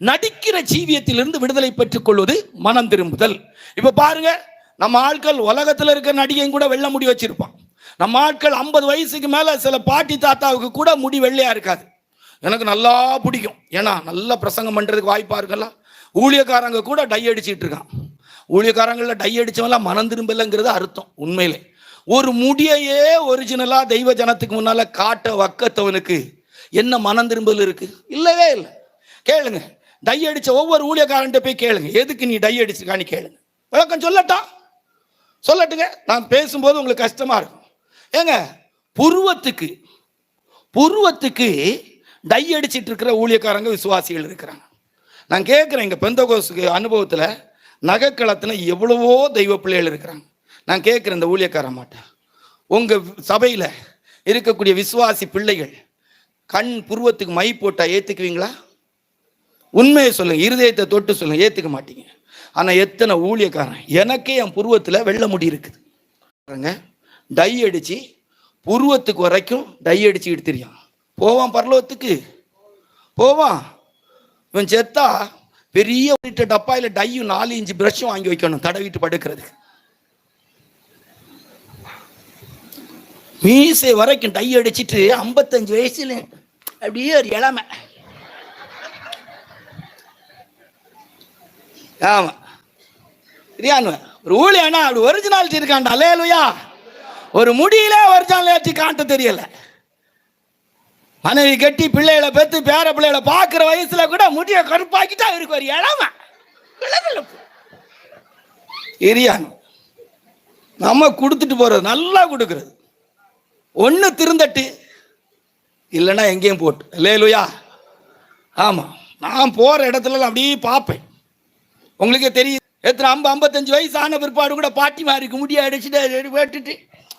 நடிக்கிற ஜீவியத்திலிருந்து விடுதலை பெற்றுக் கொள்வது மனம் திரும்புதல். இப்ப பாருங்க நம்ம ஆட்கள் உலகத்தில் இருக்க நடிகையும் கூட வெள்ளை முடி வச்சிருப்பான். நம்ம ஆட்கள் ஐம்பது வயசுக்கு மேல சில பாட்டி தாத்தாவுக்கு கூட முடி வெள்ளையா இருக்காது. எனக்கு நல்லா பிடிக்கும். ஏன்னா நல்லா பிரசங்கம் பண்றதுக்கு வாய்ப்பா இருக்கல ஊழியக்காரங்க கூட டை அடிச்சிட்டு இருக்கான். ஊழியக்காரங்களில் டை அடிச்சவெல்லாம் மனம் திரும்பலைங்கிறது அர்த்தம் உண்மையிலே. ஒரு முடியையே ஒரிஜினலா தெய்வ ஜனத்துக்கு முன்னால காட்ட வக்கத்தவனுக்கு என்ன மனம் திரும்பல் இருக்கு? இல்லவே இல்லை. கேளுங்க டை அடிச்ச ஒவ்வொரு ஊழியக்காரன்ட்ட போய் கேளுங்க. எதுக்கு நீ டை அடிச்சிருக்கான்னு கேளுங்க. விளக்கம் சொல்லட்டா? சொல்லட்டுங்க. நான் பேசும்போது உங்களுக்கு கஷ்டமா இருக்கும். ஏங்க புருவத்துக்கு புருவத்துக்கு டை அடிச்சிட்டு இருக்கிற ஊழியக்காரங்க விசுவாசிகள் இருக்கிறாங்க. நான் கேட்குறேன் எங்கள் பெந்தகோசுக்கு அனுபவத்தில் நகைக்களத்தில் எவ்வளவோ தெய்வ பிள்ளைகள் இருக்கிறாங்க. நான் கேட்குறேன் இந்த ஊழியக்கார மாட்டேன் உங்கள் சபையில் இருக்கக்கூடிய விசுவாசி பிள்ளைகள் கண் புருவத்துக்கு மை போட்டால் ஏற்றுக்குவீங்களா உண்மையை சொல்லுங்க இருதயத்தை தொட்டு சொல்லுங்க ஏற்றுக்க மாட்டீங்க. ஆனால் எத்தனை ஊழியக்காரன் எனக்கே என் புருவத்தில் வெள்ளை முடி இருக்குது. பாருங்க டை அடிச்சு புருவத்துக்கு வரைக்கும் டை அடிச்சுக்கிட்டு தெரியும் போவான் பரலோகத்துக்கு. போவான். இவன் செத்தா பெரிய ஒரு டப்பாயில் டையும் நாலு இன்ச்சு பிரஷும் வாங்கி வைக்கணும் தடவிட்டு படுக்கிறதுக்கு. மீசை வரைக்கும் டை அடிச்சிட்டு ஐம்பத்தஞ்சு வயசுல அப்படியே ஒரு இளமை. ஆமாம் சரியானு ஒரு ஊழியனா அப்படி ஒரிஜினாலிட்டி இருக்கான்டா. லேலுயா ஒரு முடியில ஒரிஜினாலிட்டி காட்ட தெரியல. மனைவி கட்டி பிள்ளைகளை பெற்று பேர பிள்ளைகளை பார்க்குற வயசுல கூட முடிய கருப்பாக்கிட்டா இருக்கு ஒரு இளமை. இளவிளப்பு நம்ம கொடுத்துட்டு போகிறது நல்லா கொடுக்கறது. ஒன்று திருந்தட்டு இல்லைன்னா எங்கேயும் போட்டு. லேலுயா ஆமாம் நான் போகிற இடத்துல அப்படியே பார்ப்பேன். உங்களுக்கே தெரியும் எத்தனை ஐம்பது ஐம்பத்தஞ்சு வயசு ஆன பிற்பாடு கூட பாட்டி மாறி முடிய அடிச்சுட்டு அது போட்டுட்டு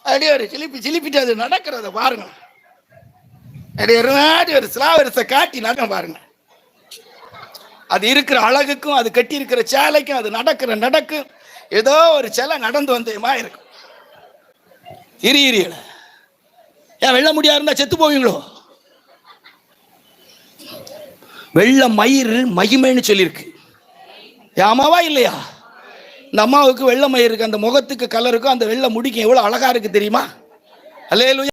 அப்படியே ஒரு சிலிப்பி சிலிப்பிட்டு அது நடக்கிறத பாருங்க. அப்படியே ஒரு மாதிரி ஒரு சிலாவரிசை காட்டி நடக்க பாருங்க. அது இருக்கிற அழகுக்கும் அது கட்டி இருக்கிற சேலைக்கும் அது நடக்கிற நடக்கும் ஏதோ ஒரு சிலை நடந்து வந்தேமா இருக்கும். இரு இரியல ஏன் வெள்ள முடியா இருந்தா செத்து போவீங்களோ? வெள்ள மயிர் மகிமைன்னு சொல்லியிருக்கு. என் அம்மாவா இல்லையா? இந்த அம்மாவுக்கு வெள்ளை மயிர் இருக்கு அந்த முகத்துக்கு கலருக்கும் அந்த வெள்ளை முடிக்கும் எவ்வளவு அழகா இருக்கு தெரியுமா? அல்லேலு